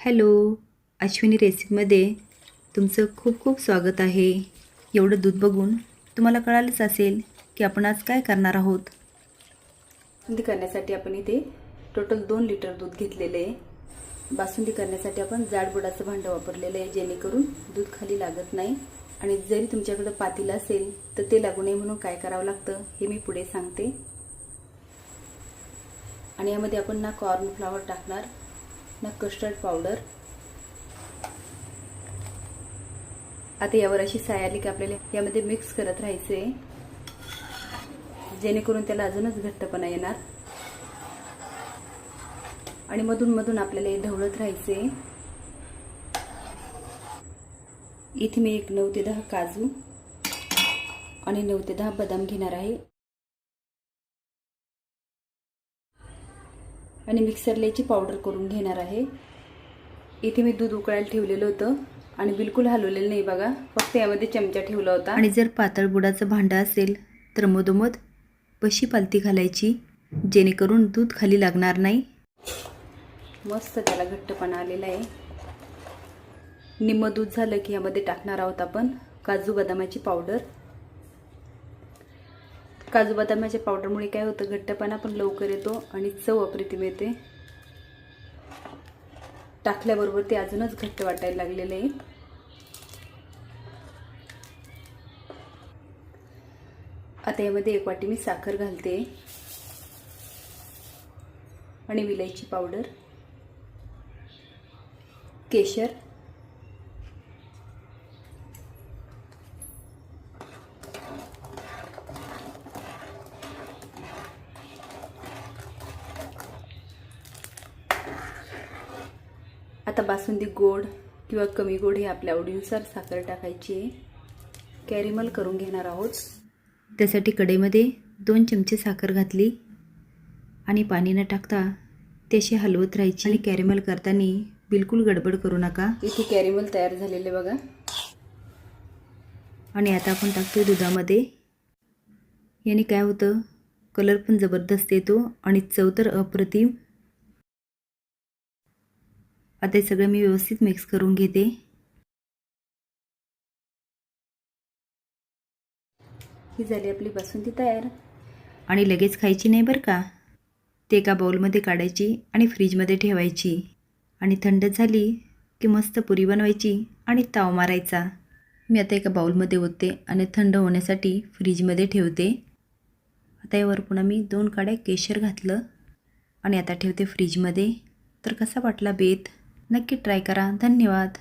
Hello Ashwini रेसिपीमध्ये तुमचं खूप खूप स्वागत आहे. एवढं दूध बघून तुम्हाला कळालंच असेल की आपण आज काय करणार आहोत. बासुंदी करण्यासाठी आपण इथे टोटल दोन लिटर दूध घेतलेलं आहे. बासुंदी करण्यासाठी आपण जाडबुडाचं भांडं वापरलेलं आहे जेणेकरून दूध खाली लागत नाही. आणि जरी तुमच्याकडं पातील असेल तर ते लागू नये म्हणून काय करावं लागतं हे मी पुढे सांगते. आणि यामध्ये आपण ना कॉर्न फ्लावर टाकणार. ना कस्टर्ड पावडर आता यावर अशी साय आली की आपल्याला यामध्ये मिक्स करत राहायचे जेणेकरून त्याला अजूनच घट्टपणा येणार. आणि मधून मधून आपल्याला हे ढवळत राहायचे इथे मी एक नऊ ते दहा काजू आणि नऊ ते दहा बदाम घेणार आहे. आणि मिक्सरला याची पावडर करून घेणार आहे. इथे मी दूध उकळायला ठेवलेलं होतं आणि बिलकुल हलवलेलं नाही बघा. फक्त यामध्ये चमचा ठेवला होता. आणि जर पातळ बुडाचं भांडं असेल तर मधोमध पशी पालती घालायची जेणेकरून दूध खाली लागणार नाही. मस्त त्याला घट्टपणा आलेला आहे. निम्म दूध झालं की यामध्ये टाकणार आहोत आपण काजू बदामाची पावडर काजू बदामाच्या पावडरमुळे काय होतं घट्टपणा पण लवकर येतो आणि चव अप्रतिम येते. टाकल्याबरोबर ते अजूनच घट्ट वाटायला लागलेले आहे. आता यामध्ये एक वाटी मी साखर घालते आणि विलायची पावडर केशर आता बासुंदी गोड किंवा कमी गोड हे आपल्या आवडीनुसार साखर टाकायची आहे. कॅरेमल करून घेणार आहोत. त्यासाठी कडेमध्ये दोन चमचे साखर घातली आणि पाणी न टाकता त्याशी हलवत राहायची. आणि कॅरेमल करताना बिलकुल गडबड करू नका. इथे कॅरेमल तयार झालेले बघा. आणि आता आपण टाकतो दुधामध्ये. याने काय होतं? कलर पण जबरदस्त येतो आणि चव तर अप्रतिम. आता हे सगळं मी व्यवस्थित मिक्स करून घेते. ही झाली आपली बासुंदी तयार. आणि लगेच खायची नाही बरं का? ते एका बाउलमध्ये काढायची आणि फ्रीजमध्ये ठेवायची. आणि थंड झाली की मस्त पुरी बनवायची आणि ताव मारायचा. मी आता एका बाउलमध्ये ओतते आणि थंड होण्यासाठी फ्रीजमध्ये ठेवते. आता यावर पुन्हा मी दोन काड्या केशर घातलं आणि आता ठेवते फ्रीजमध्ये तर कसा वाटला बेत? नक्की ट्राय करा. धन्यवाद.